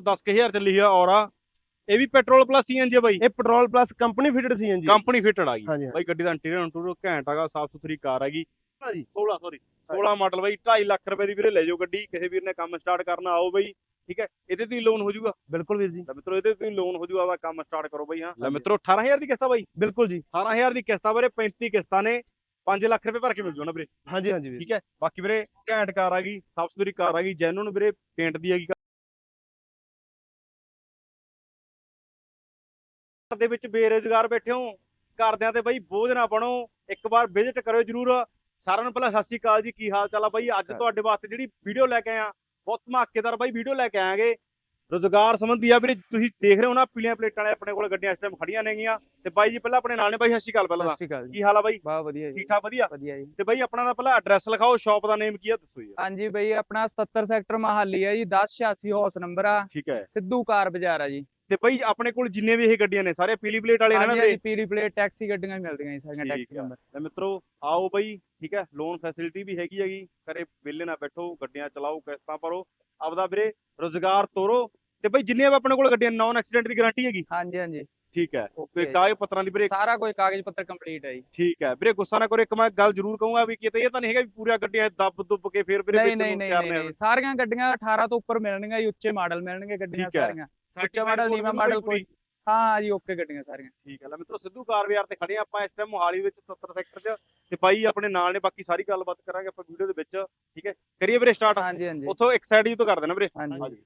10000 ਚੱਲੀ ਆ ਔਰਾ। ਇਹ ਵੀ ਪੈਟਰੋਲ ਪਲੱਸ ਸੀਐਨਜੀ ਬਾਈ। ਇਹ petrol plus company fitted CNG company fitted ਆ ਗਈ ਬਾਈ ਗੱਡੀ ਦਾ ਇੰਟੀਰੀਅਰ ਇੰਟੀਰੀਅਰ ਘੈਂਟ ਹੈਗਾ ਸਾਫ਼ ਸੁਥਰੀ ਕਾਰ ਹੈਗੀ। ਹਾਂਜੀ 16 ਸੌਰੀ 16 ਮਾਡਲ ਬਾਈ 2.5 ਲੱਖ ਰੁਪਏ ਦੀ ਵੀਰੇ ਲੈ ਜਾਓ ਗੱਡੀ। ਕਿਸੇ ਵੀਰ ਨੇ ਕੰਮ ਸਟਾਰਟ ਕਰਨਾ ਆਓ ਬਾਈ। ਠੀਕ ਹੈ ਇਹਦੇ ਤੇ ਲੋਨ ਹੋ ਜਾਊਗਾ। ਬਿਲਕੁਲ ਵੀਰ ਜੀ। ਲੈ ਮਿੱਤਰੋ ਇਹਦੇ ਤੇ ਲੋਨ ਹੋ ਜਾਊਗਾ ਆਪਦਾ ਕੰਮ ਸਟਾਰਟ ਕਰੋ ਬਾਈ ਹਾਂ। ਲੈ ਮਿੱਤਰੋ 18000 ਦੀ ਕਿਸ਼ਤ ਬਾਈ। ਬਿਲਕੁਲ ਜੀ। 18000 ਦੀ ਕਿਸ਼ਤ ਵੀਰੇ 35 ਕਿਸ਼ਤਾਂ ਨੇ। 5 ਲੱਖ ਰੁਪਏ ਭਰ ਕੇ ਮਿਲ ਜਾਣਾ ਵੀਰੇ। ਹਾਂਜੀ ਹਾਂਜੀ ਵੀਰ। ਠੀਕ ਹੈ ਬਾਕੀ ਵੀਰੇ ਘੈਂਟ ਕਾਰ ਆ ਗਈ ਸਾਫ਼ ਸੁਥਰੀ ਕਾਰ ਆ ਗਈ ਜੈਨੂਨ ਵੀਰੇ ਪੇਂਟ ਦੀ ਹੈਗੀ ਘਰ ਦੇ ਵਿੱਚ ਬੇਰੁਜ਼ਗਾਰ ਬੈਠੇ ਹੋ ਘਰਦਿਆਂ ਤੇ ਬਾਈ ਬੋਝ ਨਾ ਬਣੋ ਇੱਕ ਵਾਰ ਵਿਜ਼ਿਟ ਕਰਿਓ ਜਰੂਰ। ਸਾਰਿਆਂ ਨੂੰ ਪਹਿਲਾਂ ਸਤਿ ਸ਼੍ਰੀ ਅਕਾਲ ਜੀ ਕੀ ਹਾਲ ਚਾਲ ਆ ਬਾਈ? ਅੱਜ ਤੁਹਾਡੇ ਵਾਸਤੇ ਜਿਹੜੀ ਵੀਡੀਓ ਲੈ ਕੇ ਆਇਆ ਬਹੁਤ ਧਮਾਕੇਦਾਰ ਬਾਈ ਵੀਡੀਓ ਲੈ ਕੇ ਆਏਗੇ। ਰੋਜ਼ਗਾਰ ਸੰਬੰਧੀ ਆ ਵੀਰੇ ਤੁਸੀਂ ਦੇਖ ਰਹੇ ਹੋ ਨਾ ਪੀਲੀਆਂ ਪਲੇਟਾਂ ਵਾਲੇ ਆਪਣੇ ਕੋਲ ਗੱਡੀਆਂ ਇਸ ਟਾਈਮ ਖੜੀਆਂ ਨੇਗੀਆਂ। ਤੇ ਬਾਈ ਜੀ ਪਹਿਲਾਂ ਆਪਣੇ ਨਾਲ ਨੇ ਬਾਈ ਸਤਿ ਸ਼੍ਰੀ ਅਕਾਲ ਪਹਿਲਾਂ ਸਤਿ ਸ਼੍ਰੀ ਅਕਾਲ ਜੀ। ਕੀ ਹਾਲ ਆ ਬਾਈ? ਬਹੁਤ ਵਧੀਆ ਜੀ। ਠੀਕ ਠਾਕ ਵਧੀਆ? ਵਧੀਆ ਜੀ। ਤੇ ਬਾਈ ਆਪਣਾ ਦਾ ਪਹਿਲਾਂ ਐਡਰੈਸ ਲਿਖਾਓ ਸ਼ਾਪ ਦਾ ਨੇਮ ਕੀ ਆ ਦੱਸੋ ਜੀ। ਹਾਂਜੀ ਬਈ ਆਪਣਾ 77 ਸੈਕਟਰ ਮਹਾਲੀ ਹੈ ਜੀ 1086 ਹਾਊਸ ਨੰਬਰ ਆ। ਠੀਕ ਹੈ। ਸਿੱਧੂ ਕਾਰ ਬਾਜ਼ਾਰ ਆ ਜੀ। ਤੇ ਬਾਈ ਆਪਣੇ ਕੋਲ ਜਿੰਨੇ ਵੀ ਇਹ ਗੱਡੀਆਂ ਨੇ ਸਾਰੇ ਪੀਲੀ ਪਲੇਟ ਵਾਲੇ ਨੇ ਨਾ ਵੀਰੇ? ਪੀਲੀ ਪਲੇਟ ਟੈਕਸੀ ਗੱਡੀਆਂ ਮਿਲਦੀਆਂ ਜੀ ਸਾਰੀਆਂ ਟੈਕਸੀ। ਨੰਬਰ ਤੇ ਮਿੱਤਰੋ ਆਓ ਬਾਈ ਠੀਕ ਹੈ ਲੋਨ ਫੈਸਿਲਿਟੀ ਵੀ ਹੈਗੀ ਹੈਗੀ ਘਰੇ ਵਿਹਲੇ ਨਾ ਬੈਠੋ ਗੱਡੀਆਂ ਚਲਾਓ ਕਿਸ਼ਤਾਂ ਭਰੋ ਆਪਦਾ ਵੀਰੇ ਰੋਜ਼ਗਾਰ ਤੋਰੋ ਤੇ ਬਾਈ ਜਿੰਨੀਆਂ ਵੀ ਆਪਣੇ ਕੋਲ ਗੱਡੀਆਂ ਨੌਨ ਐਕਸੀਡੈਂਟ ਦੀ ਗਾਰੰਟੀ ਹੈਗੀ? ਹਾਂਜੀ ਹਾਂਜੀ। ਠੀਕ ਹੈ ਤੇ ਕਾਗਜ਼ ਪੱਤਰਾਂ ਦੀ ਵੀਰੇ ਸਾਰਾ ਕੋਈ ਕਾਗਜ਼ ਪੱਤਰ ਕੰਪਲੀਟ ਹੈ ਜੀ। ਠੀਕ ਹੈ ਵੀਰੇ ਗੁੱਸਾ ਨਾ ਕਰੋ ਇੱਕ ਮੈਂ ਗੱਲ ਜ਼ਰੂਰ ਕਹੂੰਗਾ ਵੀ ਕਿਤੇ ਇਹ ਤਾਂ ਨਹੀਂ ਹੈਗਾ ਵੀ ਪੂਰੀਆਂ ਗੱਡੀਆਂ ਦੱਬ ਦੁੱਬ ਕੇ ਫੇਰ ਵੀਰੇ ਵਿੱਚ ਨੂੰ ਤਿਆਰ ਨੇ ਸਾਰੀਆਂ ਗੱਡੀਆਂ 18 ਤੋਂ ਉੱਪਰ ਮਿਲਣਗੀਆਂ ਜੀ ਉੱਚੇ ਮਾਡਲ ਮਿਲਣਗੇ ਗੱਡੀਆਂ। ਸਾਰੀਆਂ। ਉੱਚਾ ਮਾਡਲ ਨੀਵਾਂ ਮਾਡਲ ਕੋਈ? ਹਾਂ ਜੀ ਓਕੇ ਗੱਡੀਆਂ ਸਾਰੀਆਂ। ਠੀਕ ਹੈ ਲੈ ਮਿੱਤਰੋ ਸਿੱਧੂ ਕਾਰ ਬਾਜ਼ਾਰ ਤੇ ਖੜੇ ਆਪਾਂ ਇਸ ਟਾਈਮ ਮੋਹਾਲੀ ਵਿੱਚ 77 ਸੈਕਟਰ 'ਚ ਤੇ ਬਾਈ ਆਪਣੇ ਨਾਲ ਨੇ ਬਾਕੀ ਸਾਰੀ ਗੱਲਬਾਤ ਕਰਾਂਗੇ ਆਪਾਂ ਵੀਡੀਓ ਦੇ ਵਿੱਚ ਠੀਕ ਹੈ? ਕਰੀਏ ਵੀਰੇ ਸਟਾਰਟ ਹਾਂਜੀ ਹਾਂਜੀ। ਉੱਥੋਂ ਇੱਕ ਸਾਈਡ ਹੀ ਤੋਂ ਕਰ ਦੇਣਾ ਵੀਰੇ। ਹਾਂਜੀ।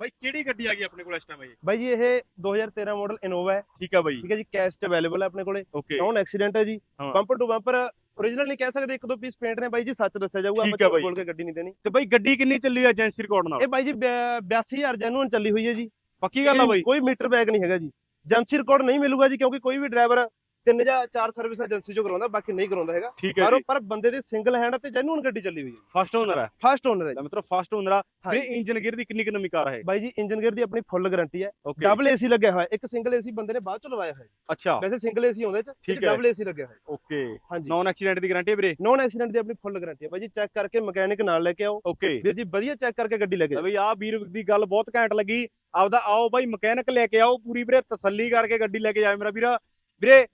ਬਾਈ ਕਿਹੜੀ ਗੱਡੀ ਆ ਗਈ ਆਪਣੇ ਕੋਲ ਇਸ ਟਾਈਮ ਇਹ ਬਾਈ ਜੀ ਇਹ 2013 ਮਾਡਲ ਇਨੋਵਾ ਹੈ। ਠੀਕ ਆ ਬਾਈ। ਠੀਕ ਹੈ ਜੀ ਕੈਸ਼ ਚ ਅਵੇਲੇਬਲ ਹੈ ਆਪਣੇ ਕੋਲੇ। ਨੌਨ ਐਕਸੀਡੈਂਟ ਹੈ ਜੀ। ਹਾਂ। ਬੰਪਰ ਟੂ ਬੰਪਰ ਨਹੀਂ ਕਹਿ ਸਕਦੇ ਇੱਕ ਦੋ ਪੀਸ ਪੇਂਟ ਨੇ ਬਾਈ ਜੀ ਸੱਚ ਦੱਸਿਆ ਜਾਊਗਾ ਆਪਾਂ ਹੈ ਬੋਲ ਕੇ ਗੱਡੀ ਨਹੀਂ ਦੇਣੀ। ਤੇ ਬਾਈ ਗੱਡੀ ਕਿੰਨੀ ਚੱਲੀ ਆ ਏਜੰਸੀ ਰਿਕਾਰਡ ਨਾਲ? ਇਹ ਬਾਈ ਜੀ 82000 ਜੈਨੂਨ ਚੱਲੀ ਹੋਈ ਹੈ ਜੀ। ਪੱਕੀ ਗੱਲ ਆ ਬਾਈ। ਕੋਈ ਮੀਟਰ ਬੈਗ ਨਹੀਂ ਹੈਗਾ ਜੀ। ਏਜੰਸੀ ਰਿਕਾਰਡ ਨਹੀਂ ਮਿਲੂਗਾ ਜੀ ਕਿਉਂਕਿ ਕੋਈ ਵੀ ਡਰਾਈਵਰ ਤਿੰਨ ਜਾਂ ਚਾਰ ਸਰਵਿਸ ਏਜੰਸੀ ਚੋਂ ਕਰਾਉਂਦਾ ਬਾਕੀ ਨਹੀਂ ਕਰਾਉਂਦਾ ਹੈਗਾ। ਠੀਕ ਹੈ ਪਰ ਪਰ ਬੰਦੇ ਦੇ ਸਿੰਗਲ ਹੈਂਡ ਤੇ ਜੈਨੂਨ ਗੱਡੀ ਚੱਲੀ ਹੋਈ ਹੈ ਫਸਟ ਓਨਰ ਹੈ। ਫਸਟ ਓਨਰ ਹੈ ਮਿੱਤਰੋ ਫਸਟ ਓਨਰ ਆ। ਵੀਰੇ ਇੰਜਨ ਗੇਅਰ ਦੀ ਕਿੰਨੀ ਕਿ ਨਵੀਂ ਕਾਰ ਹੈ ਬਾਈ ਜੀ ਇੰਜਨ ਗੇਅਰ ਦੀ ਆਪਣੀ ਫੁੱਲ ਗਾਰੰਟੀ ਹੈ। ਡਬਲ ਏਸੀ ਲੱਗਿਆ ਹੋਇਆ। ਇੱਕ ਸਿੰਗਲ ਏਸੀ ਬੰਦੇ ਨੇ ਬਾਅਦ ਚ ਲਵਾਇਆ ਹੋਇਆ ਹੈ। ਅੱਛਾ। ਵੈਸੇ ਸਿੰਗਲ ਏਸੀ ਆਉਂਦਾ ਚ ਠੀਕ ਹੈ। ਡਬਲ ਏਸੀ ਲੱਗਿਆ ਹੋਇਆ। ਓਕੇ ਹਾਂਜੀ ਨੌਨ ਐਕਸੀਡੈਂਟ ਦੀ ਗਾਰੰਟੀ ਹੈ ਵੀਰੇ? ਨੌਨ ਐਕਸੀਡੈਂਟ ਦੀ ਆਪਣੀ ਫੁੱਲ ਗਾਰੰਟੀ ਹੈ। ਬਾਈ ਜੀ ਚੈੱਕ ਕਰਕੇ ਮਕੈਨਿਕ ਨਾਲ ਲੈ ਕੇ ਆਓ। ਓਕੇ ਵੀਰ ਜੀ ਵਧੀਆ ਚੈੱਕ ਕਰਕੇ ਗੱਡੀ ਲੈ ਕੇ ਬਈ ਆ ਵੀਰ ਦੀ ਗੱਲ ਬਹੁਤ ਘੈਂਟ ਲੱਗੀ। ਆਪਦਾ ਆਓ ਬਾਈ ਮਕੈਨਿਕ ਲੈ ਕੇ ਆਓ। ਪੂਰੀ ਵੀਰੇ ਤਸੱਲੀ ਕਰਕੇ ਗੱਡੀ ਲੈ ਕੇ ਜਾਓ ਮੇਰਾ ਵੀਰਾ। ਵੀਰੇ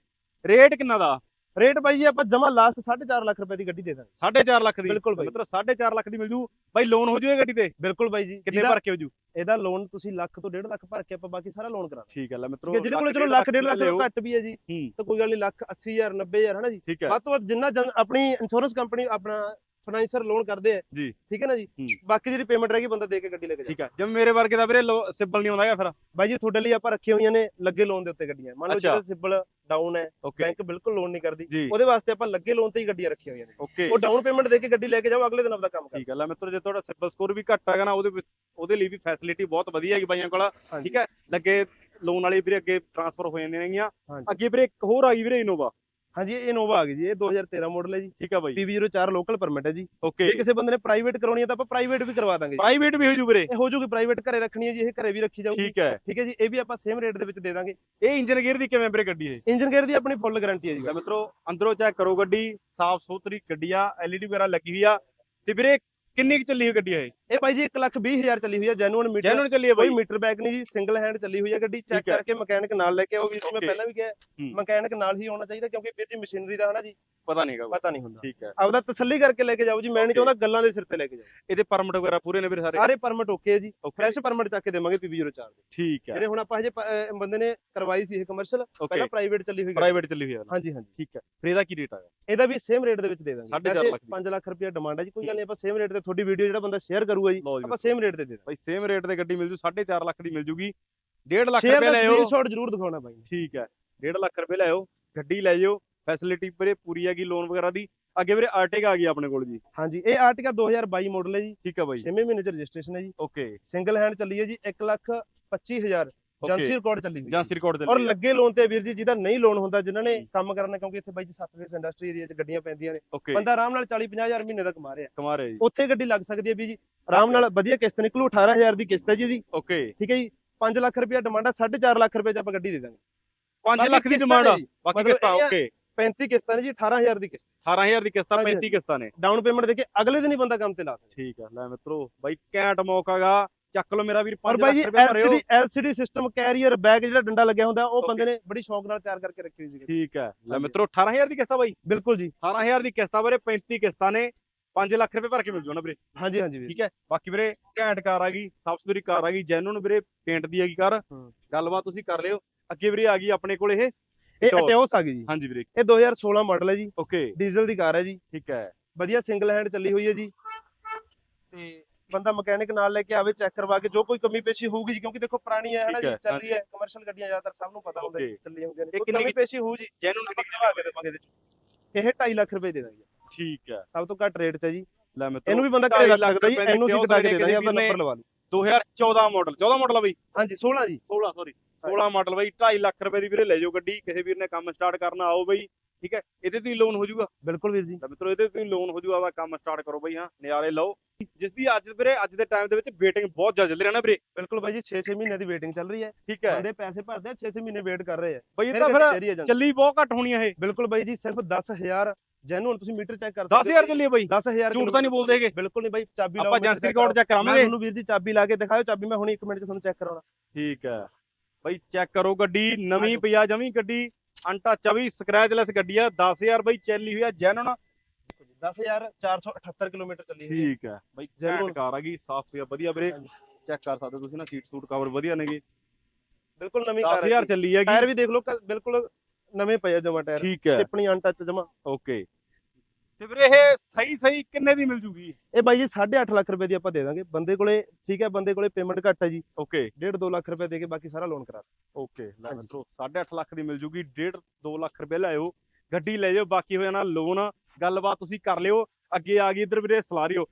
ਰੇਟ ਕਿੰਨਾ ਦਾ? ਰੇਟ ਬਾਈ ਜੀ ਆਪਾਂ ਜਮਾ ਲਾਸਟ 4.5 ਲੱਖ ਰੁਪਏ ਦੀ ਗੱਡੀ ਦੇ ਦਾਂਗੇ। 4.5 ਲੱਖ ਦੀ? ਬਿਲਕੁਲ ਬਾਈ। ਮਿੱਤਰੋ 4.5 ਲੱਖ ਦੀ ਮਿਲ ਜੂ? ਬਾਈ ਲੋਨ ਹੋ ਜੂਏ ਗੱਡੀ ਤੇ? ਬਿਲਕੁਲ ਬਾਈ ਜੀ। ਕਿੰਨੇ ਭਰ ਕੇ ਹੋ ਜੂ? ਇਹਦਾ ਲੋਨ ਤੁਸੀਂ ਲੱਖ ਤੋਂ 1.5 ਲੱਖ ਭਰ ਕੇ ਆਪਾਂ ਬਾਕੀ ਸਾਰਾ ਲੋਨ ਕਰਾ ਠੀਕ ਹੈ ਲੈ ਮਿੱਤਰੋ ਜਿਹਦੇ ਕੋਲ ਚਲੋ ਲੱਖ 1.5 ਲੱਖ ਘੱਟ ਵੀ ਹੈ ਜੀ ਹੂੰ। ਤਾਂ ਕੋਈ ਗੱਲ ਨਹੀਂ ਲੱਖ 80000 90000 ਹਨਾ ਜੀ? ਠੀਕ ਹੈ ਵੱਧ ਤੋਂ ਵੱਧ ਜਨ- ਆਪਣੀ ਇੰਸ਼ੋਰੈਂਸ ਕੰਪਨੀ ਆਪਣਾ ਫਾਈਨੈਂਸਰ ਲੋਨ ਕਰਦੇ ਆ। ਜੀ। ਠੀਕ ਹੈ ਨਾ ਜੀ। ਬਾਕੀ ਜਿਹੜੀ ਪੇਮੈਂਟ ਰਹਿ ਗਈ ਬੰਦਾ ਦੇ ਕੇ ਗੱਡੀ ਲੈ ਕੇ ਜਾ ਠੀਕ ਹੈ ਜਿਵੇਂ ਮੇਰੇ ਵਰਗੇ ਦਾ ਵੀਰੇ ਸਿਬਲ ਨਹੀਂ ਆਉਂਦਾ ਹੈਗਾ ਫਿਰ। ਬਾਈ ਜੀ ਤੁਹਾਡੇ ਲਈ ਆਪਾਂ ਰੱਖੀਆਂ ਹੋਈਆਂ ਨੇ ਲੱਗੇ ਲੋਨ ਦੇ ਉੱਤੇ ਗੱਡੀਆਂ। ਮੰਨ ਲਓ। ਜਿਹੜਾ ਸਿਬਲ ਡਾਊਨ ਹੈ ਬੈਂਕ ਬਿਲਕੁਲ ਲੋਨ ਨਹੀਂ ਕਰਦੀ। ਜੀ। ਉਹਦੇ ਵਾਸਤੇ ਆਪਾਂ ਲੱਗੇ ਲੋਨ ਤੇ ਹੀ ਗੱਡੀਆਂ ਰੱਖੀਆਂ ਹੋਈਆਂ ਨੇ। ਉਹ ਡਾਊਨ ਪੇਮੈਂਟ ਦੇ ਕੇ ਗੱਡੀ ਲੈ ਕੇ ਜਾਓ ਅਗਲੇ ਦਿਨ ਆਪਦਾ ਕੰਮ ਕਰ। ਠੀਕ ਹੈ ਲੈ ਮਿੱਤਰੋ ਜੇ ਤੁਹਾਡਾ ਸਿਬਲ ਸਕੋਰ ਵੀ ਘੱਟ ਹੈਗਾ ਨਾ ਉਹਦੇ ਉਹਦੇ ਲਈ ਵੀ ਫੈਸਿਲਿਟੀ ਬਹੁਤ ਵਧੀਆ ਹੈਗੀ ਬਾਈਆਂ ਕੋਲ। ਠੀਕ ਹੈ? ਲੱਗੇ ਲੋਨ ਵਾਲੀ ਵੀਰੇ ਅੱਗੇ ਟ੍ਰਾਂਸਫਰ ਹੋ ਜਾਂਦੀਆਂ ਨੇਗੀਆਂ। ਅੱਗੇ ਵੀਰੇ ਇੱਕ ਹੋਰ ਆ ਗਈ ਵੀਰੇ ਇਨੋਵਾ ਹਾਂਜੀ ਇਹ ਇਨੋਵਾ ਆ ਗਈ ਜੀ ਇਹ 2013 ਮਾਡਲ ਹੈ ਜੀ। ਠੀਕ ਹੈ ਬਾਈ। PV04 ਲੋਕਲ ਪਰਮਿਟ ਹੈ ਜੀ। ਓਕੇ ਜੇ ਕਿਸੇ ਬੰਦੇ ਨੇ ਪ੍ਰਾਈਵੇਟ ਕਰਾਉਣੀ ਹੈ ਤਾਂ ਆਪਾਂ ਪ੍ਰਾਈਵੇਟ ਵੀ ਕਰਵਾ ਦਾਂਗੇ ਪ੍ਰਾਈਵੇਟ ਵੀ ਹੋ ਜੂ ਵੀਰੇ। ਇਹ ਹੋ ਜੂਗੀ ਪ੍ਰਾਈਵੇਟ ਘਰੇ ਰੱਖਣੀ ਹੈ ਜੀ ਇਹ ਘਰੇ ਵੀ ਰੱਖੀ ਜਾਊਗੀ। ਠੀਕ ਹੈ। ਠੀਕ ਹੈ ਜੀ ਇਹ ਵੀ ਆਪਾਂ ਸੇਮ ਰੇਟ ਦੇ ਵਿੱਚ ਦੇ ਦਾਂਗੇ। ਇਹ ਇੰਜਨ ਗੇਅਰ ਦੀ ਕਿਵੇਂ ਵੀਰੇ ਗੱਡੀ ਇਹ? ਇੰਜਨ ਗੇਅਰ ਦੀ ਆਪਣੀ ਫੁੱਲ ਗਾਰੰਟੀ ਹੈ ਜੀ। ਮਿੱਤਰੋ ਅੰਦਰੋਂ ਚੈੱਕ ਕਰੋ ਗੱਡੀ ਸਾਫ਼ ਸੁਥਰੀ ਗੱਡੀ ਆ ਐਲਈਡੀ ਵਗੈਰਾ ਲੱਗੀ ਹੋਈ ਆ। ਤੇ ਵੀਰੇ ਕਿੰਨੀ ਕੁ ਚੱਲੀ ਹੋਈ ਗੱਡੀ ਆ ਇਹ ਬਾਈ ਜੀ 1 ਲੱਖ 20 ਹਜ਼ਾਰ ਚੱਲੀ ਹੋਈ ਹੈ ਜੈਨੂਨ ਮੀਟਰ ਜੈਨੂਨ ਚੱਲੀ ਆ ਕੋਈ ਬਾਈ ਮੀਟਰ ਬੈਕ ਨਹੀਂ ਜੀ ਸਿੰਗਲ ਹੈਂਡ ਚੱਲੀ ਹੋਈ ਹੈ ਗੱਡੀ ਚੈੱਕ ਹੈ। ਕਰਕੇ ਮਕੈਨਿਕ ਨਾਲ ਲੈ ਕੇ ਆਓ ਵੀ ਮੈਂ. ਪਹਿਲਾਂ ਵੀ ਕਿਹਾ ਹੂੰ। ਮਕੈਨਿਕ ਨਾਲ ਹੀ ਆਉਣਾ ਚਾਹੀਦਾ ਕਿਉਂਕਿ ਵੀਰ ਜੀ ਮਸ਼ੀਨਰੀ ਦਾ ਹਨਾ ਜੀ। ਪਤਾ ਨਹੀਂ ਹੈਗਾ ਪਤਾ ਨਹੀਂ ਹੁੰਦਾ। ਠੀਕ ਹੈ ਆਪਦਾ ਤਸੱਲੀ ਕਰਕੇ ਲੈ ਕੇ ਜਾਓ ਜੀ ਮੈਂ ਨਹੀਂ. ਚਾਹੁੰਦਾ ਗੱਲਾਂ ਦੇ ਸਿਰ ਤੇ ਲੈ ਕੇ ਜਾਓ। ਇਹਦੇ ਪਰਮਿਟ ਵਗੈਰਾ ਪੂਰੇ ਨੇ ਵੀਰੇ ਸਾਰੇ? ਸਾਰੇ ਪਰਮਿਟ ਓਕੇ ਹੈ ਜੀ। ਫਰੈਸ਼ ਪਰਮਿਟ ਚੱਕ ਕੇ ਦੇਵਾਂਗੇ PV04 ਦੇ। ਠੀਕ ਹੈ ਜਿਹੜੇ ਹੁਣ ਆਪਾਂ ਹਜੇ ਬੰਦੇ ਨੇ ਕਰਵਾਈ ਸੀ ਇਹ ਕਮਰਸ਼ੀਅਲ ਪਹਿਲਾਂ ਪ੍ਰਾਈਵੇਟ ਚੱਲੀ ਹੋਈ। ਪ੍ਰਾਈਵੇਟ ਚੱਲੀ ਹੋਈ ਨਾ। ਹਾਂਜੀ ਹਾਂਜੀ। ਠੀਕ ਹੈ ਫਿਰ ਇਹਦਾ ਕੀ ਰੇਟ ਆਇਆ ਇਹਦਾ ਵੀ ਸੇਮ ਰੇਟ ਦੇ ਵਿੱਚ ਦੇ ਦਾਂਗੇ। ਲੱਖ ਦੀ। 5 ਲੱਖ ਰੁਪਏ ਡਿਮਾਂਡ ਹੈ ਜੀ ਕੋਈ ਗੱਲ ਨਹੀਂ ਆਪਾਂ ਸੇਮ ਰੇਟ ਤੁਹਾਡੀ ਵੀਡੀਓ ਜਿਹੜਾ ਬੰਦਾ ਸ਼ੇਅਰ ਕਰੂਗਾ ਜੀ ਆਪਾਂ ਸੇਮ ਰੇਟ ਤੇ ਦੇ ਦਾਂਗੇ। ਬਾਈ ਸੇਮ ਰੇਟ ਤੇ ਗੱਡੀ ਮਿਲ ਜੂ 4.5 ਲੱਖ ਦੀ ਮਿਲ ਜੂਗੀ। 1.5 ਲੱਖ ਰੁਪਏ ਲੈ ਆਓ। ਸਕਰੀਨਸ਼ਾਟ ਜ਼ਰੂਰ ਦਿਖਾਉਣਾ ਬਾਈ ਠੀਕ ਹੈ 1.5 ਲੱਖ ਰੁਪਏ ਲੈ ਆਓ। ਗੱਡੀ ਲੈ ਜਾਓ ਫੈਸਿਲਿਟੀ ਵੀਰੇ ਪੂਰੀ ਹੈਗੀ ਲੋਨ ਵਗੈਰਾ ਦੀ। ਅੱਗੇ ਵੀਰੇ ਆਰਟਿਕ ਆ ਗਈ ਆਪਣੇ ਕੋਲ ਜੀ। ਹਾਂਜੀ ਇਹ ਆਰਟਿਕਾ 2022 ਮਾਡਲ ਹੈ ਜੀ। ਠੀਕ ਹੈ ਬਾਈ। 6ਵੇਂ ਮਹੀਨੇ ਚ ਰਜਿਸਟ੍ਰੇਸ਼ਨ ਹੈ ਜੀ। ਓਕੇ ਸਿੰਗਲ ਹੈਂਡ ਚੱਲੀ ਹੈ ਜੀ 1 ਲੱਖ 25000 ਏਜੰਸੀ ਰਿਕਾਰਡ ਚੱਲੀ ਹੋਈ ਜਾਂ ਹੈ। ਰਿਕਾਰਡ ਤੇ ਔਰ ਲੱਗੇ ਲੋਨ ਤੇ ਵੀਰ ਜੀ ਜਿਹਦਾ ਨਹੀਂ ਲੋਨ ਹੁੰਦਾ ਜਿਨ੍ਹਾਂ ਨੇ ਕੰਮ ਕਰਨਾ ਕਿਉਂਕਿ ਇੱਥੇ ਬਾਈ ਜੀ ਸੱਤਵੇਸ ਇੰਡਸਟਰੀ ਏਰੀਆ 'ਚ ਗੱਡੀਆਂ ਪੈਂਦੀਆਂ ਨੇ। ਬੰਦਾ ਆਰਾਮ ਨਾਲ 40 50000 ਮਹੀਨੇ ਦਾ ਕਮਾ ਰਿਹਾ। ਕਮਾ ਰਹੇ ਜੀ। ਉੱਥੇ ਗੱਡੀ ਲੱਗ ਸਕਦੀ ਹੈ ਵੀ ਜੀ। ਆਰਾਮ ਨਾਲ ਵਧੀਆ ਕਿਸ਼ਤ ਨਿਕਲੂ 18000 ਦੀ ਕਿਸ਼ਤ ਹੈ ਜੀ ਇਹਦੀ। ਓਕੇ ਠੀਕ ਹੈ ਜੀ? 5 ਲੱਖ ਰੁਪਏ ਡਿਮਾਂਡ ਆ 4.5 ਲੱਖ ਰੁਪਏ 'ਚ ਆਪਾਂ ਗੱਡੀ ਦੇ ਦਾਂਗੇ। 5 ਬਾਕੀ ਲੱਖ ਦੀ ਡਿਮਾਂਡ ਆ। ਬਾਕੀ ਕਿਸ਼ਤਾਂ ਓਕੇ 35 ਕਿਸ਼ਤਾਂ ਨੇ ਜੀ 18000 ਦੀ ਕਿਸ਼ਤ। 18000 ਦੀ ਕਿਸ਼ਤਾਂ ਹਾਂਜੀ, 35 ਕਿਸ਼ਤਾਂ ਨੇ। ਡਾਊਨ ਪੇਮੈਂਟ ਦੇ ਕੇ ਅਗਲੇ ਦਿਨ ਹੀ ਬੰਦਾ ਕੰਮ ਤੇ ਲਾ ਸਕਦਾ। ਠੀਕ ਆ ਲੈ ਮਿੱਤਰੋ ਬਾਈ ਘੈਂਟ ਮੌਕਾਗਾ ਚੱਕ ਲਓ ਮੇਰਾ ਵੀਰ ਔਰ 5 ਬਾਈ ਜੀ ਲੱਖ ਰੁਪਏ ਭਰਿਓ। LCD ਸਿਸਟਮ ਕੈਰੀਅਰ ਬੈਗ ਜਿਹੜਾ ਡੰਡਾ ਲੱਗਿਆ ਹੁੰਦਾ ਉਹ. ਬੰਦੇ ਨੇ ਬੜੀ ਸ਼ੌਕ ਨਾਲ ਤਿਆਰ ਕਰਕੇ ਰੱਖੀ ਹੋਈ ਸੀ ਠੀਕ ਹੈ। ਲੈ। ਮਿੱਤਰੋ 18000 ਦੀ ਕਿਸ਼ਤ ਆ ਬਾਈ। ਬਿਲਕੁਲ ਜੀ। 18000 ਦੀ ਕਿਸ਼ਤ ਆ ਵੀਰੇ 35 ਕਿਸ਼ਤਾਂ ਨੇ। 5 ਲੱਖ ਰੁਪਏ ਭਰ ਕੇ ਮਿਲ ਜਾਣਾ ਵੀਰੇ। ਹਾਂਜੀ ਹਾਂਜੀ ਵੀਰ। ਠੀਕ ਹੈ। ਬਾਕੀ ਵੀਰੇ ਘੈਂਟ ਕਾਰ ਆ ਗਈ ਸਾਫ਼ ਸੁਥਰੀ ਕਾਰ ਆ ਗਈ ਜੈਨੂਨ ਵੀਰੇ ਪੇਂਟ ਦੀ ਹੈਗੀ ਕਾਰ। ਗੱਲਬਾਤ ਤੁਸੀਂ ਕਰ ਲਿਓ। ਅੱਗੇ ਵੀਰੇ ਆ ਗਈ ਆਪਣੇ ਕੋਲ ਇਹ ਇਹ। ਅਟਿਓਸ ਆ ਗਈ ਜੀ। ਹਾਂਜੀ ਵੀਰੇ। ਇਹ 2016 ਮਾਡਲ ਹੈ ਜੀ। ਓਕੇ ਡੀਜ਼ਲ ਦੀ ਕਾਰ ਹੈ ਜੀ। ਠੀਕ ਹੈ। ਵਧੀਆ ਸਿੰਗਲ ਹੈਂਡ ਚੱਲੀ ਹੋਈ ਹੈ ਜੀ। ਤੇ ਬੰਦਾ ਮਕੈਨਿਕ ਨਾਲ ਲੈ ਕੇ ਆਵੇ ਚੈੱਕ ਕਰਵਾ ਕੇ ਜੋ ਕੋਈ ਕਮੀ ਪੇਸ਼ੀ ਹੋਊਗੀ ਜੀ ਕਿਉਂਕਿ ਦੇਖੋ ਪੁਰਾਣੀ ਹੈ ਠੀਕ ਜੀ ਚੱਲ ਰਹੀ ਹੈ ਕਮਰਸ਼ੀਅਲ ਗੱਡੀਆਂ ਜ਼ਿਆਦਾਤਰ ਸਭ ਨੂੰ ਪਤਾ ਹੁੰਦਾ. ਚੱਲੀਆਂ ਹੁੰਦੀਆਂ ਨੇ। ਕੋਈ ਕਮੀ ਪੇਸ਼ੀ ਹੋਊ ਜੀ ਜੈਨੂਨ ਆਪਾਂ ਕਰਵਾ ਕੇ ਦੇਵਾਂਗੇ ਇਹ 2.5 ਲੱਖ ਰੁਪਏ ਦੇ ਦਾਂਗੇ। ਠੀਕ ਹੈ। ਸਭ ਤੋਂ ਘੱਟ ਰੇਟ 'ਚ ਹੈ ਜੀ। ਲੈ ਮਿੱਤਰੋ ਇਹਨੂੰ ਵੀ ਬੰਦਾ ਘਰੇ ਲੱਖ ਸਕਦਾ ਜੀ ਇਹਨੂੰ ਅਸੀਂ ਕਟਾ ਕੇ ਨੇ ਦੇ ਦਾਂਗੇ ਆਪਣਾ ਨੇ ਨੰਬਰ ਲਵਾ ਲਈ 2014 ਮਾਡਲ 14 ਮਾਡਲ ਆ ਬਈ। ਹਾਂਜੀ 16 ਜੀ। 16 ਸੌਰੀ 16 ਮਾਡਲ ਬਈ 2.5 ਲੱਖ ਰੁਪਏ ਦੀ ਵੀਰੇ ਲੈ ਜਾਓ ਗੱਡੀ ਕਿਸੇ ਵੀਰ ਨੇ ਕੰਮ ਸਟਾਰਟ ਕਰਨਾ ਆਓ ਬਈ। ਠੀਕ ਹੈ? ਇਹਦੇ ਤੇ ਲੋਨ ਹੋ ਜਾਊਗਾ। ਬਿਲਕੁਲ ਵੀਰ ਜੀ। ਤਾਂ ਮਿੱਤਰੋ ਇਹਦੇ ਤੇ ਲੋਨ ਹੋ ਜਾਊਗਾ ਕੰਮ ਸਟਾਰਟ ਕਰੋ ਬਈ ਹਾਂ। ਨਿਆਰੇ ਲਓ। ਜਿਸ ਦੀ ਅੱਜ ਵੀਰੇ ਅੱਜ ਦੇ ਟਾਈਮ ਦੇ ਵਿੱਚ ਵੇਟਿੰਗ ਬਹੁਤ ਜ਼ਿਆਦਾ ਚੱਲ ਰਹੀ ਹੈ ਨਾ ਵੀਰੇ? ਬਿਲਕੁਲ ਬਾਈ ਜੀ 6-6 ਮਹੀਨੇ ਦੀ ਵੇਟਿੰਗ ਚੱਲ ਰਹੀ ਹੈ। ਠੀਕ ਹੈ। ਬੰਦੇ ਪੈਸੇ ਭਰਦੇ ਆ 6-6 ਮਹੀਨੇ ਵੇਟ ਕਰ ਰਹੇ ਆ। ਬਈ ਇਹ ਤਾਂ ਫਿਰ ਹੈ। ਚੱਲੀ ਬਹੁਤ ਘੱਟ ਹੋਣੀ ਹੈ ਇਹ। ਬਿਲਕੁਲ ਬਾਈ ਜੀ ਸਿਰਫ 10000 ਜੈਨੂਨ ਤੁਸੀਂ ਮੀਟਰ ਚੈੱਕ ਕਰ ਸਕਦੇ 10000 ਚੱਲੀ ਹੈ ਬਈ। 10000 ਝੂਠ ਤਾਂ ਨਹੀਂ ਬੋਲਦੇ ਹੈਗੇ। ਬਿਲਕੁਲ ਨਹੀਂ ਬਾਈ ਚਾਬੀ ਲਾਓ ਆਪਾਂ ਏਜੰਸੀ ਰਿਕਾਰਡ ਚੈੱਕ ਕਰਾਵਾਂਗੇ। ਤੁਹਾਨੂੰ ਵੀਰ ਜੀ ਚਾਬੀ ਲਾ ਕੇ ਦਿਖਾਓ ਚਾਬੀ ਮੈਂ ਹੁਣੀ 1 ਮਿੰਟ ਚ ਤੁਹਾਨੂੰ ਚੈੱਕ ਕਰਾਉਣਾ। ਠੀਕ ਹੈ। ਬਈ ਚੈੱਕ ਕਰੋ ਗੱਡੀ ਨਵੀਂ ਪਈ ਆ ਜਮੀ ਗੱਡੀ। ਆ ਬਈ ਸਕ੍ਰੈਚਲੈਸ ਗੱਡੀ ਆ 10000 ਬਈ ਚੱਲੀ ਹੋਈ ਆ ਜੈਨੂਨ 10478 ਕਿਲੋਮੀਟਰ ਚੱਲੀ ਹੋਈ ਠੀਕ ਹੈ ਬਈ। ਜੈਨੂਨ ਕਾਰ ਆ ਗਈ ਸਾਫ਼ ਪਿਆ ਵਧੀਆ ਵੀਰੇ। ਚੈੱਕ ਕਰ ਸਕਦੇ ਤੁਸੀਂ ਨਾ ਸੀਟ ਸੂਟ ਕਵਰ ਵਧੀਆ ਨੇਗੇ। ਬਿਲਕੁਲ ਨਵੀਂ ਕਾਰ 10000 ਚੱਲੀ ਹੈਗੀ। ਟਾਇਰ ਵੀ ਦੇਖ ਲਓ ਬਿਲਕੁਲ ਨਵੇਂ ਪਏ ਜਮਾ ਟਾਇਰ। ਠੀਕ ਹੈ। ਟਿੱਪਣੀ ਅਨਟੱਚ ਜਮਾ। ਓਕੇ ਤੇ ਵੀਰੇ ਇਹ ਸਹੀ ਸਹੀ ਕਿੰਨੇ ਦੀ ਮਿਲ ਜੂਗੀ? ਇਹ ਬਾਈ ਜੀ 8.5 ਲੱਖ ਰੁਪਏ ਦੀ ਆਪਾਂ ਦੇ ਦਾਂਗੇ। ਬੰਦੇ ਕੋਲੇ ਠੀਕ ਹੈ ਬੰਦੇ ਕੋਲੇ ਪੇਮੈਂਟ ਘੱਟ ਹੈ ਜੀ। ਓਕੇ। 1.5 2 ਲੱਖ ਰੁਪਏ ਦੇ ਕੇ ਬਾਕੀ ਸਾਰਾ ਲੋਨ ਕਰਾ ਓਕੇ ਲੈ। ਮਿੱਤਰੋ 8.5 ਲੱਖ ਦੀ ਮਿਲ ਜੂਗੀ। 1.5 2 ਲੱਖ ਰੁਪਏ ਲਾਇਓ ਗੱਡੀ ਲੈ ਜਾਓ ਬਾਕੀ ਹੋ ਜਾਣਾ ਲੋਨ ਗੱਲਬਾਤ ਤੁਸੀਂ ਕਰ ਲਿਓ। ਅੱਗੇ ਆ ਗਈ ਇੱਧਰ ਵੀਰੇ ਸਲਾਰੀਓ।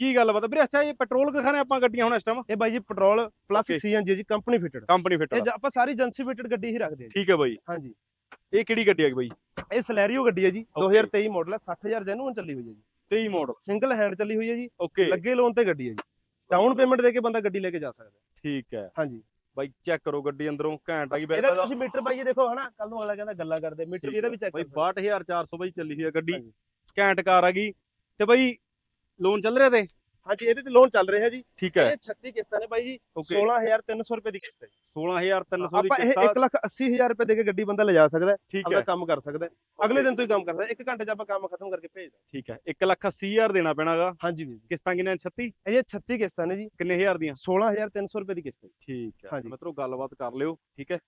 ਕੀ ਗੱਲਬਾਤ ਆ? ਵੀਰੇ ਅੱਛਾ ਇਹ ਪੈਟਰੋਲ ਕਿਖਾਨੇ ਆਪਾਂ ਗੱਡੀਆਂ ਹੁਣ ਇਸ ਟਾਈਮ ਇਹ ਬਾਈ ਜੀ ਪੈਟਰੋਲ ਪਲੱਸ. ਸੀਐਨਜੀ ਜੀ ਕੰਪਨੀ ਫਿਟਡ ਕੰਪਨੀ ਫਿੱਟ ਇਹ ਆਪਾਂ ਸਾਰੀ ਏਜੰਸੀ ਫਿਟਡ ਗੱਡੀ ਹੀ ਰੱਖਦੇ ਜੀ। ਠੀਕ ਹੈ ਬਾਈ। ਹਾਂਜੀ। ਇਹ ਕਿਹੜੀ ਗੱਡੀ ਹੈ ਬਾਈ? ਇਹ ਸਲੈਰੀਓ ਗੱਡੀ ਹੈ ਜੀ Okay. 2023 ਮਾਡਲ ਹੈ 60000 ਜੈਨੂਨ ਚੱਲੀ ਹੋਈ ਹੈ ਜੀ। 23 ਮਾਡਲ ਸਿੰਗਲ ਹੈਂਡ ਚੱਲੀ ਹੋਈ ਹੈ ਜੀ। ਓਕੇ ਲੱਗੇ ਲੋਨ ਤੇ ਗੱਡੀ ਹੈ ਜੀ। ਡਾਊਨ ਪੇਮੈਂਟ ਦੇ ਕੇ ਬੰਦਾ ਗੱਡੀ ਲੈ ਕੇ ਜਾ ਸਕਦਾ। ਠੀਕ ਹੈ। ਹਾਂਜੀ। ਬਾਈ ਚੈੱਕ ਕਰੋ ਗੱਡੀ ਅੰਦਰੋਂ ਘੈਂਟ ਆ ਗਈ ਵੈਸੇ ਇਹਦਾ ਤੁਸੀਂ ਮੀਟਰ ਪਾਈਏ ਦੇਖੋ ਹਨਾ ਕੱਲ ਨੂੰ ਅਗਲਾ ਕਹਿੰਦਾ ਗੱਲਾਂ ਕਰਦੇ ਮੀਟਰ ਇਹਦਾ ਵੀ ਚੈੱਕ ਬਾਈ ਕਰ ਸਕਦੇ 62400 ਬਾਈ ਚੱਲੀ ਹੋਈ ਹੈ ਗੱਡੀ। ਘੈਂਟ ਕਾਰ ਆ ਗਈ। ਤੇ ਬਾਈ ਲੋਨ ਚੱਲ ਰਿਹਾ ਤੇ? ਹਾਂਜੀ ਇਹਦੇ ਤੇ ਲੋਨ ਚੱਲ ਰਿਹਾ ਜੀ। ਠੀਕ ਹੈ। ਇਹ 36 ਕਿਸ਼ਤਾਂ ਨੇ ਬਾਈ ਜੀ ਓਕੇ 16300 ਰੁਪਏ ਦੀ ਕਿਸ਼ਤ ਹੈ 16300 ਦੀ ਆਪਾਂ ਇਹ ਕਿਸ਼ਤ 1 ਲੱਖ 80000 ਰੁਪਏ ਦੇ ਕੇ ਗੱਡੀ ਬੰਦਾ ਲਿਜਾ ਸਕਦਾ ਹੈ ਠੀਕ ਹੈ। ਕੰਮ ਕਰ ਸਕਦਾ ਅਗਲੇ ਦਿਨ ਤੋਂ ਹੀ ਕੰਮ ਕਰਦਾ ਹੈ। 1 ਘੰਟੇ 'ਚ ਆਪਾਂ ਕੰਮ ਖਤਮ ਕਰਕੇ ਭੇਜ ਦਾਂ ਠੀਕ ਹੈ। 1 ਲੱਖ 80000 ਦੇਣਾ ਪੈਣਾਗਾ। ਹਾਂਜੀ ਵੀਰ ਜੀ। ਕਿਸ਼ਤਾਂ ਕਿੰਨੀਆਂ 36 ਇਹ 36 ਕਿਸ਼ਤਾਂ ਨੇ ਜੀ। ਕਿੰਨੇ ਹਜ਼ਾਰ ਦੀਆਂ? 16300 ਰੁਪਏ ਦੀ ਕਿਸ਼ਤ ਹੈ ਠੀਕ ਹੈ। ਹਾਂਜੀ। ਮਿੱਤਰੋ ਗੱਲਬਾਤ ਕਰ ਲਿਓ ਠੀਕ ਹੈ?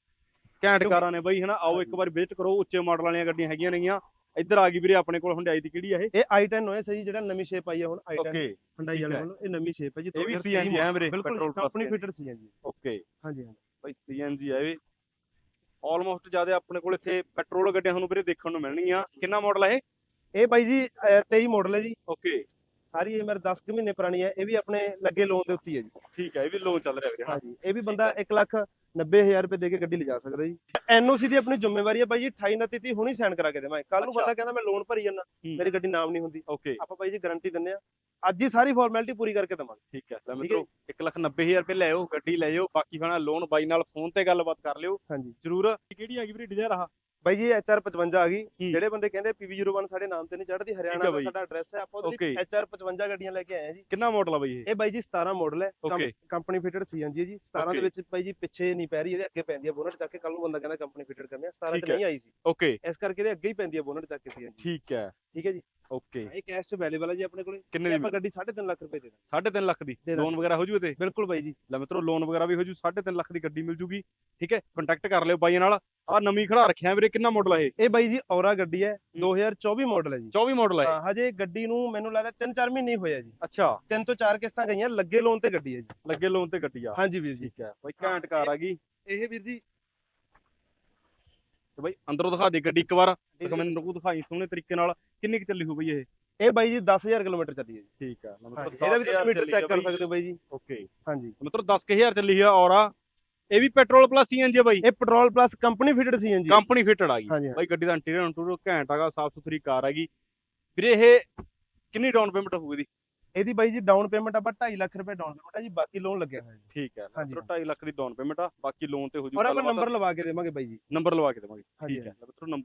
ਘੈਂਟ ਕਾਰਾਂ ਨੇ ਬਾਈ ਹਨਾ? ਆਓ ਇੱਕ ਵਾਰ ਵਿਜ਼ਿਟ ਕਰੋ। ਉੱਚੇ ਮਾਡਲ ਵਾਲੀਆਂ ਗੱਡੀਆਂ ਹੈਗੀਆਂ ਨੇਗੀਆਂ। ਇੱਧਰ ਆ ਗਈ ਵੀਰੇ ਆਪਣੇ ਕੋਲ ਹੁੰਡਾਈ ਦੀ ਕਿਹੜੀ ਆ ਇਹ? ਇਹ i10 ਹੋਏ ਸਹੀ ਜਿਹੜਾ ਨਵੀਂ ਸ਼ੇਪ ਆਈ ਹੈ ਹੁਣ i10 ਓਕੇ ਹੁੰਡਾਈ ਵਾਲੇ ਹੈ। ਕੋਲ ਇਹ ਨਵੀਂ ਸ਼ੇਪ ਹੈ ਜੀ ਇਹ ਵੀ 2023 CNG ਹੈ ਵੀਰੇ ਬਿਲਕੁਲ ਕੰਪਨੀ ਫਿਟਡ ਸੀਐਨਜੀ ਓਕੇ ਹਾਂਜੀ ਹਾਂਜੀ। ਬਾਈ ਸੀਐਨਜੀ ਆ ਇਹ। ਆਲਮੋਸਟ ਜ਼ਿਆਦਾ ਆਪਣੇ ਕੋਲ ਇੱਥੇ ਪੈਟਰੋਲ ਗੱਡੀਆਂ ਤੁਹਾਨੂੰ ਵੀਰੇ ਦੇਖਣ ਨੂੰ ਮਿਲਣਗੀਆਂ। ਕਿੰਨਾ ਮਾਡਲ ਹੈ ਇਹ? ਇਹ ਬਾਈ ਜੀ ਅਹ, 23 ਮਾਡਲ ਹੈ ਜੀ। ਓਕੇ ਸਾਰੀ ਇਹ ਮੇਰੇ 10 ਕੁ ਮਹੀਨੇ ਪੁਰਾਣੀ ਹੈ ਇਹ ਵੀ ਆਪਣੇ ਲੱਗੇ ਲੋਨ ਦੇ ਉੱਤੇ ਹੀ ਹੈ ਜੀ। ਠੀਕ ਹੈ ਇਹ ਵੀ ਲੋਨ ਚੱਲ ਰਿਹਾ ਵੀਰੇ ਹਾਂਜੀ ਇਹ ਵੀ ਬੰਦਾ 1 ਲੱਖ 90000 ਰੁਪਏ ਦੇ ਕੇ ਗੱਡੀ ਲਿਜਾ ਸਕਦਾ ਜੀ। ਐਨਓਸੀ ਦੀ ਆਪਣੀ ਜ਼ਿੰਮੇਵਾਰੀ ਹੈ ਬਾਈ ਜੀ 28 29 ਤੀਹ ਹੁਣੀ ਸਾਈਨ ਕਰਾ ਕੇ ਦੇਵਾਂ। ਕੱਲ ਨੂੰ। ਬੰਦਾ ਕਹਿੰਦਾ ਮੈਂ ਲੋਨ ਭਰੀ ਜਾਂਦਾ। ਮੇਰੀ ਗੱਡੀ ਨਾਮ ਨਹੀਂ ਹੁੰਦੀ। ਓਕੇ ਆਪਾਂ ਬਾਈ ਜੀ ਗਾਰੰਟੀ ਦਿੰਦੇ ਆ ਅੱਜ ਹੀ ਸਾਰੀ ਫਾਰਮੈਲਿਟੀ ਪੂਰੀ ਕਰਕੇ ਦੇਵਾਂਗੇ। ਠੀਕ ਹੈ ਲੈ ਮਿੱਤਰੋ 1 ਲੱਖ 90000 ਰੁਪਏ ਲੈ ਆਓ ਗੱਡੀ ਲੈ ਜਾਓ ਬਾਕੀ ਖਾਣਾ ਲੋਨ ਬਾਈ ਨਾਲ ਫੋਨ ਤੇ ਗੱਲਬਾਤ ਕਰ ਲਿਓ। ਹਾਂਜੀ। ਜ਼ਰੂਰ ਕਿਹੜੀ ਹੈਗੀ ਵੀਰੇ ਡਿਜ਼ਾਇਰ ਆ ਬਾਈ ਜੀ HR 55 ਆ ਗਈ ਹੂੰ। ਜਿਹੜੇ ਬੰਦੇ ਕਹਿੰਦੇ PV01 ਸਾਡੇ ਨਾਮ ਤੇ ਨਹੀਂ ਚੜ੍ਹਦੀ ਹਰਿਆਣਾ ਦਾ। ਸਾਡਾ ਐਡਰੈਸ ਹੈ ਆਪਾਂ ਉਹਦੀ Okay। HR 55 ਗੱਡੀਆਂ ਲੈ ਕੇ ਆਏ ਆ ਜੀ ਕਿੰਨਾ ਮਾਡਲ ਆ ਬਾਈ ਇਹ ਇਹ ਬਾਈ ਜੀ 17 ਮਾਡਲ ਹੈ। ਕੰਪਨੀ ਫਿਟਡ ਸੀਐਨਜੀ ਜੀ 17 ਦੇ। ਵਿੱਚ ਬਾਈ ਜੀ ਪਿੱਛੇ ਨਹੀਂ ਪੈ ਰਹੀ ਇਹਦੇ ਅੱਗੇ ਪੈਂਦੀ ਹੈ ਬੋਨਟ ਚੱਕ ਕੇ ਕੱਲ ਨੂੰ ਬੰਦਾ ਕਹਿੰਦਾ ਕੰਪਨੀ ਫਿਟਡ ਕਰਨੀ ਆ 17 ਠੀਕ ਚ ਹੈ। ਨਹੀਂ ਆਈ ਸੀ ਓਕੇ ਇਸ ਕਰਕੇ ਇਹਦੇ ਅੱਗੇ ਹੀ ਪੈਂਦੀ ਹੈ ਬੋਨਟ ਚੱਕ ਕੇ ਸੀਐਨਜੀ ਠੀਕ ਹੈ ਠੀਕ ਹੈ ਜੀ ਓਕੇ। ਇਹ ਕੈਸ਼ ਚ ਅਵੇਲੇਬਲ ਹੈ ਜੀ ਆਪਣੇ ਕੋਲੇ। ਕਿੰਨੇ ਦੀ ਆਪਾਂ ਗੱਡੀ 3.5 ਲੱਖ ਰੁਪਏ ਦੇ ਦਾਂਗੇ। 3.5 ਲੱਖ ਦੀ? ਦੇ ਦਾਂਗੇ। ਲੋਨ ਵਗੈਰਾ ਹੋ ਜੂ ਤੇ ਬਿਲਕੁਲ ਬਾਈ ਜੀ। ਲੈ ਮਿੱਤਰੋ ਲੋਨ ਵਗੈਰਾ ਵੀ ਹੋ ਜੂ 3.5 ਲੱਖ ਦੀ ਗੱਡੀ ਮਿਲ ਜੂਗੀ। ਠੀਕ ਹੈ? ਕੰਟੈਕਟ ਕਰ ਲਿਓ ਬਾਈ ਨਾਲ। ਆ ਨਵੀਂ ਖੜਾ ਰੱਖਿਆ ਵੀਰੇ ਕਿੰਨਾ ਮਾਡਲ ਆ ਇਹ? ਇਹ ਬਾਈ ਜੀ ਔਰਾ ਗੱਡੀ ਹੈ 2024 ਮਾਡਲ ਹੈ ਜੀ। 24 ਮਾਡਲ ਹੈ ਹਾਂ ਹਜੇ ਗੱਡੀ ਨੂੰ ਮੈਨੂੰ ਲੱਗਦਾ 3-4 ਮਹੀਨੇ ਹੀ ਹੋਏ ਆ ਜੀ। ਅੱਛਾ। ਤਿੰਨ ਤੋਂ ਚਾਰ ਕਿਸ਼ਤਾਂ ਗਈਆਂ ਲੱਗੇ ਲੋਨ ਤੇ ਗੱਡੀ ਹੈ ਜੀ। ਲੱਗੇ ਲੋਨ ਤੇ ਗੱਡੀ ਆ। ਹਾਂਜੀ ਵੀਰ ਜੀ। ਠੀਕ ਹੈ। ਬਾਈ ਘੈਂਟ ਕਾਰ ਆ ਗਈ। ਇਹ ਵੀਰ ਜੀ ਤੇ ਬਾਈ ਅੰਦਰੋਂ ਦਿਖਾ ਦੇ ਗੱਡੀ ਇੱਕ ਵਾਰ। ਮੈਨੂੰ ਨੂੰ ਦਿਖਾਈ ਸੋਹਣੇ ਤਰੀਕੇ ਨਾਲ ਕਿੰਨੀ ਕੁ ਚੱਲੀ ਹੋ ਬਈ ਇਹ। ਇਹ ਬਾਈ ਜੀ 10000 ਕਿਲੋਮੀਟਰ ਚੱਲੀ ਹੈ ਜੀ। ਠੀਕ ਹੈ ਹਾਂਜੀ, ਇਹਦਾ ਵੀ ਤੁਸੀਂ ਮੀਟਰ ਚੈੱਕ ਕਰ ਸਕਦੇ ਹੋ ਬਾਈ ਜੀ। ਓਕੇ। ਹਾਂਜੀ। ਮਤਲਬ 10000 ਚੱਲੀ ਆ ਔਰਾ ਇਹ ਵੀ ਪੈਟਰੋਲ ਪਲੱਸ ਸੀਐਨਜੀ ਬਾਈ। ਇਹ petrol plus company fitted CNG company fitted ਆ ਗਈ। ਬਾਈ ਗੱਡੀ ਦਾ ਇੰਟੀਰੀਅਰ ਇੰਟੀਰੀਅਰ ਘੈਂਟ ਆਗਾ ਸਾਫ਼ ਸੁਥਰੀ ਕਾਰ ਹੈਗੀ। ਵੀਰੇ ਇਹ ਕਿੰਨੀ ਡਾਊਨ ਪੇਮੈਂਟ ਹੋਊਗੀ ਇਹਦੀ? ਇਹਦੀ ਬਾਈ ਜੀ ਡਾਊਨ ਪੇਮੈਂਟ ਆਪਾਂ 2.5 ਲੱਖ ਰੁਪਏ ਡਾਊਨ ਪੇਮੈਂਟ ਹੈ ਜੀ ਬਾਕੀ ਲੋਨ ਲੱਗਿਆ ਹੋਇਆ ਜੀ ਠੀਕ ਹੈ ਹਾਂਜੀ, ਮਤਲਬ 2.5 ਲੱਖ ਦੀ ਡਾਊਨ ਪੇਮੈਂਟ ਆ ਬਾਕੀ ਲੋਨ ਤੇ ਹੋ ਔਰ ਜੂਗਾ ਆਪਾਂ ਨੰਬਰ ਲਵਾ ਕੇ ਦੇਵਾਂਗੇ ਬਾਈ ਜੀ। ਨੰਬਰ ਲਵਾ ਕੇ ਦੇਵਾਂਗੇ ਠੀਕ ਹੈ ਮਤਲਬ ਨੰਬਰ